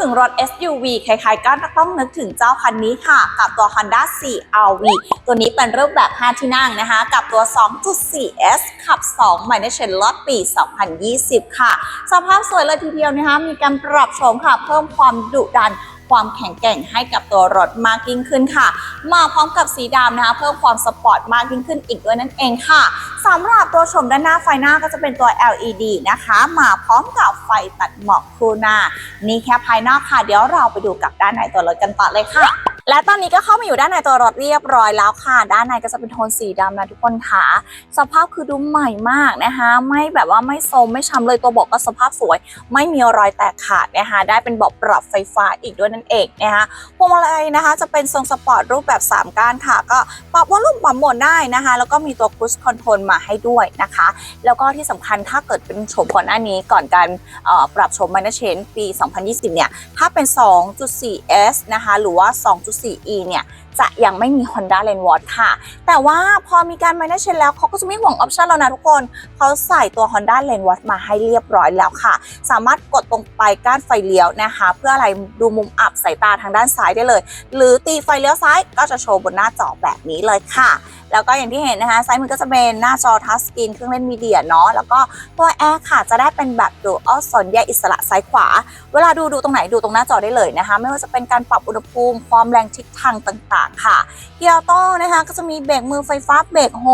ถึงรถ SUV ใครๆก็ต้องนึกถึงเจ้าคันนี้ค่ะ กับตัว Honda CR-V ตัวนี้เป็นรูปแบบ 5 ที่นั่งนะคะ กับตัว 2.4S ขับ2ใหม่ในเชนลอตปี 2020 ค่ะ สภาพสวยเลยทีเดียวนะคะ มีการปรับโฉมค่ะ เพิ่มความดุดัน ความแข็งแกร่งให้กับตัวรถมากยิ่งขึ้นค่ะ มาพร้อมกับสีดำนะคะ เพิ่มความสปอร์ตมากยิ่งขึ้นอีกด้วยนั่นเองค่ะสำหรับตัวชมด้านหน้าไฟหน้าก็จะเป็นตัว LED นะคะ มาพร้อมกับไฟตัดหมอกคู่หน้า นี่แค่ภายนอกค่ะ เดี๋ยวเราไปดูกับด้านในตัวรถกันต่อเลยค่ะ และตอนนี้ก็เข้ามาอยู่ด้านในตัวรถเรียบร้อยแล้วค่ะ ด้านในก็จะเป็นโทนสีดำนะทุกคนค่ะสภาพคือดูใหม่มากนะคะ ไม่แบบว่าไม่โซมไม่ช้ำเลยตัวเบอกก็สภาพสวย ไม่มีรอยแตกขาดนะคะได้เป็นเบาะปรับไฟฟ้าอีกด้วยนั่นเองนะคะพวงมาลัยนะคะ จะเป็นทรงสปอร์ตรูปแบบ 3 ก้านค่ะ ก็ปรับวอลลุ่มปรับโหมดได้นะคะ แล้วก็มีตัวค u ู e คอนโทรลมาให้ด้วยนะคะ แล้วก็ที่สำคัญถ้าเกิดเป็นโฉมก่อนหน้านี้ก่อนการปรับโฉมมา n เชนปี 2020 เนี่ยถ้าเป็น 2.4S นะคะหรือว่า 2. 4e เนี่ยจะยังไม่มี Honda l a n w a t ค่ะ แต่ว่าพอมีการ manage แล้วเขาก็จะไม่ห่วงออปชันแล้วนะทุกคน เขาใส่ตัว Honda l a n w a t มาให้เรียบร้อยแล้วค่ะ สามารถกดตรงไปก้านไฟเลี้ยวนะคะ เพื่ออะไรดูมุมอับสายตาทางด้านซ้ายได้เลย หรือตีไฟเลี้ยวซ้ายก็จะโชว์บนหน้าจอแบบนี้เลยค่ะ แล้วก็อย่างที่เห็นนะคะซ้ายมือก็จะเป็นหน้าจอทัชสกรีนเครื่องเล่นมีเดียเนาะแล้วก็ตัวแอร์ค่ะจะได้เป็นแบบดูอัลซอนแยกอิสระซ้ายขวา เวลาดูดูตรงไหนดูตรงหน้าจอได้เลยนะคะ ไม่ว่าจะเป็นการปรับอุณหภูมิความแรงทิศทางต่างๆ ค่ะเกียร์โต้นะคะก็จะมีเบรกมือไฟฟ้าเบรกโฮ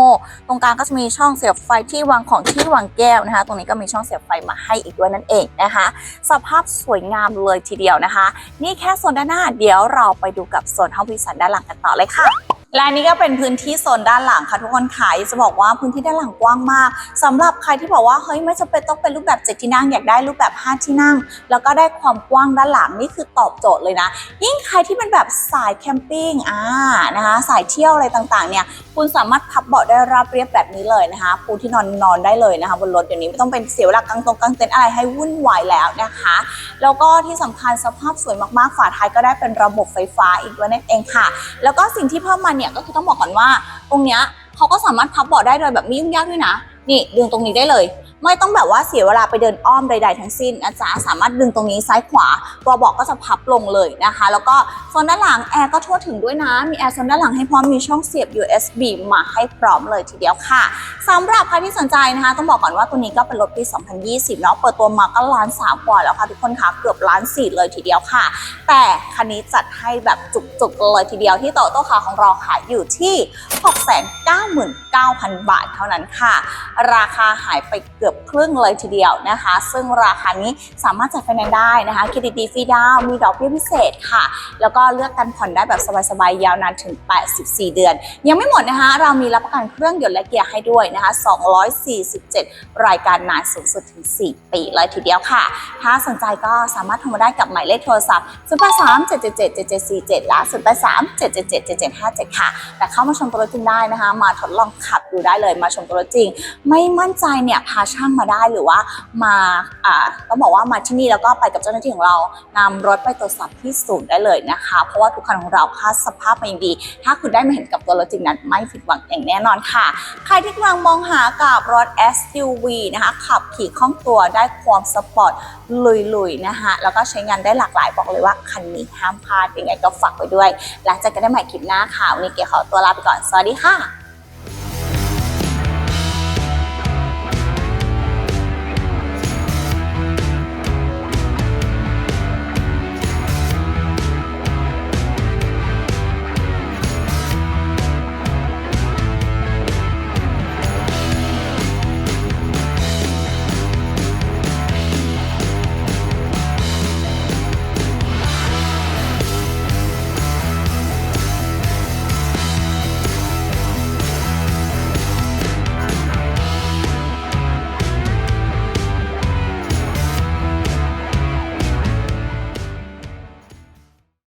ตรงกลางก็จะมีช่องเสียบไฟที่วางของที่วางแก้วนะคะ ตรงนี้ก็มีช่องเสียบไฟมาให้อีกด้วยนั่นเองนะคะ สภาพสวยงามเลยทีเดียวนะคะ นี่แค่โซนด้านหน้าเดี๋ยวเราไปดูกับโซนห้องพิสันด้านหลังกันต่อเลยค่ะ และนี่ก็เป็นพื้นที่โซนด้านหลังค่ะทุกคนขายจะบอกว่าพื้นที่ด้านหลังกว้างมากสำหรับใครที่บอกว่าเฮ้ยไม่จำเป็นต้องเป็นรูปแบบ7ที่นั่งอยากได้รูปแบบ 5 ที่นั่ง แล้วก็ได้ความกว้างด้านหลังนี่คือตอบโจทย์เลยนะ ยิ่งใครที่เป็นแบบสายแคมปิ้งอ่านะคะสายเที่ยวอะไรต่างๆเนี่ยคุณสามารถพับเบาะได้ราบเรียบแบบนี้เลยนะคะปูที่นอนนอนได้เลยนะคะบนรถเดี๋ยวนี้ไม่ต้องเป็นเสียเวลากางตรงกางเต็นท์อะไรให้วุ่นวายแล้วนะคะแล้วก็ที่สำคัญสภาพสวยมากๆฝาท้ายก็ได้เป็นระบบไฟฟ้าอีกด้วยนั่นเองค่ะ แล้วก็สิ่งที่เพิ่มมาเนี่ยก็คือต้องบอกก่อนว่าตรงเนี้ยเขาก็สามารถพับเบาะได้โดยแบบไม่ยุ่งยากด้วยนะ นี่ดึงตรงนี้ได้เลย ไม่ต้องแบบว่าเสียเวลาไปเดินอ้อมใด ๆ ทั้งสิ้นอาจารย์สามารถดึงตรงนี้ซ้ายขวาตัวเบาะก็จะพับลงเลยนะคะ แล้วก็โซนด้านหลังแอร์ก็ทั่วถึงด้วยนะ มีแอร์โซนด้านหลังให้พร้อมมีช่องเสียบ USB มาให้พร้อมเลยทีเดียวค่ะสำหรับใครที่สนใจนะคะ ต้องบอกก่อนว่าตัวนี้ก็เป็นรถปี 2020 เนาะเปิดตัวมาก็ล้านสามกว่าแล้วค่ะทุกคนค่ะเกือบล้านสี่เลยทีเดียวค่ะ แต่คันนี้จัดให้แบบจุกๆเลยทีเดียวที่โตโต้คาของเราขายอยู่ที่ 699,000 บาทเท่านั้นค่ะราคาหายไปเกือบครึ่งเลยทีเดียวนะคะ ซึ่งราคานี้สามารถจัดไฟแนนซ์ได้นะคะเครดิตดีฟรีดาวน์มีดอกเบี้ยพิเศษค่ะ แล้วก็เลือกกันผ่อนได้แบบสบายๆ ยาวนานถึง 84 เดือน ยังไม่หมดนะคะ เรามีรับประกันเครื่องยนต์และเกียร์ให้ด้วยนะคะ 247 รายการนานสูงสุดถึง 4 ปีเลยทีเดียวค่ะ ถ้าสนใจก็สามารถโทรมาได้กับหมายเลขโทรศัพท์ 083 777 7747 และ 083 777 7757 ค่ะ แต่เข้ามาชมตัวรถจริงได้นะคะ มาทดลองขับดูได้เลย มาชมตัวรถจริงไม่มั่นใจเนี่ยพาช่างมาได้หรือว่ามาอ่าต้องบอกว่ามาที่นี่แล้วก็ไปกับเจ้าหน้าที่ของเรานำรถไปตรวจสอบที่ศูนย์ได้เลยนะคะ เพราะว่าทุกคันของเราค่าสภาพมาอย่างดี ถ้าคุณได้มาเห็นกับตัวรถจริงนั้นไม่ผิดหวังอย่างแน่นอนค่ะ ใครที่กำลังมองหากับรถ SUV นะคะขับขี่คล่องตัวได้ความสปอร์ตลุยๆนะคะแล้วก็ใช้งานได้หลากหลายบอกเลยว่าคันนี้ห้ามพลาดยังไงก็ฝากไว้ด้วย แล้วเจอกันได้ใหม่คลิปหน้าค่ะวันนี้เก๋ขอตัวลาไปก่อน สวัสดีค่ะ